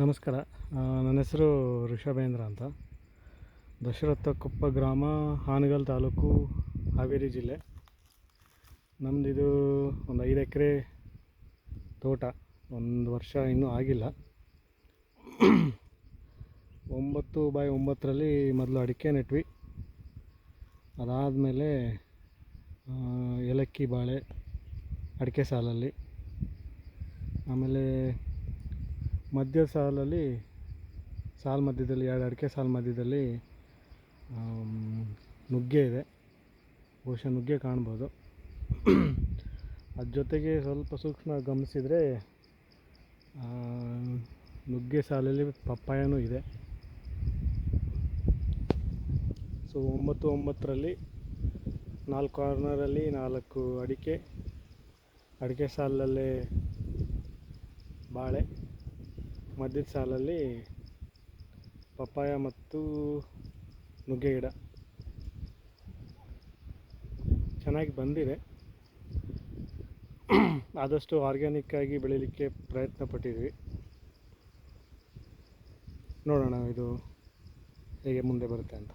ನಮಸ್ಕಾರ. ನನ್ನ ಹೆಸರು ಋಷಭೇಂದ್ರ ಅಂತ. ದಶರಥ ಕೊಪ್ಪ ಗ್ರಾಮ, ಹಾನಗಲ್ ತಾಲೂಕು, ಹಾವೇರಿ ಜಿಲ್ಲೆ. ನಮ್ಮದಿದು ಒಂದು ಐದು ಎಕರೆ ತೋಟ. ಒಂದು ವರ್ಷ ಇನ್ನೂ ಆಗಿಲ್ಲ. ಒಂಬತ್ತು ಬಾಯ್ ಒಂಬತ್ತರಲ್ಲಿ ಮೊದಲು ಅಡಿಕೆ ನೆಟ್ವಿ. ಅದಾದಮೇಲೆ ಏಲಕ್ಕಿ ಬಾಳೆ ಅಡಿಕೆ ಸಾಲಲ್ಲಿ. ಆಮೇಲೆ ಮಧ್ಯ ಸಾಲಲ್ಲಿ ಸಾಲು ಮಧ್ಯದಲ್ಲಿ ಎರಡು ಅಡಿಕೆ ಸಾಲು ಮಧ್ಯದಲ್ಲಿ ನುಗ್ಗೆ ಇದೆ. ಬಹುಶಃ ನುಗ್ಗೆ ಕಾಣ್ಬೋದು. ಅದ್ರ ಜೊತೆಗೆ ಸ್ವಲ್ಪ ಸೂಕ್ಷ್ಮ ಗಮನಿಸಿದರೆ ನುಗ್ಗೆ ಸಾಲಲ್ಲಿ ಪಪ್ಪಾಯನೂ ಇದೆ. ಸೊ, ಒಂಬತ್ತು ಒಂಬತ್ತರಲ್ಲಿ ನಾಲ್ಕು ಕಾರ್ನರಲ್ಲಿ ನಾಲ್ಕು ಅಡಿಕೆ ಅಡಿಕೆ ಸಾಲಲ್ಲೇ ಬಾಳೆ. ಮಧ್ಯದ ಸಾಲಲ್ಲಿ ಪಪ್ಪಾಯ ಮತ್ತು ನುಗ್ಗೆ ಗಿಡ ಚೆನ್ನಾಗಿ ಬಂದಿದೆ. ಆದಷ್ಟು ಆರ್ಗ್ಯಾನಿಕ್ಕಾಗಿ ಬೆಳೀಲಿಕ್ಕೆ ಪ್ರಯತ್ನ ಪಟ್ಟಿದ್ವಿ ನೋಡೋಣ ಇದು ಹೇಗೆ ಮುಂದೆ ಬರುತ್ತೆ ಅಂತ.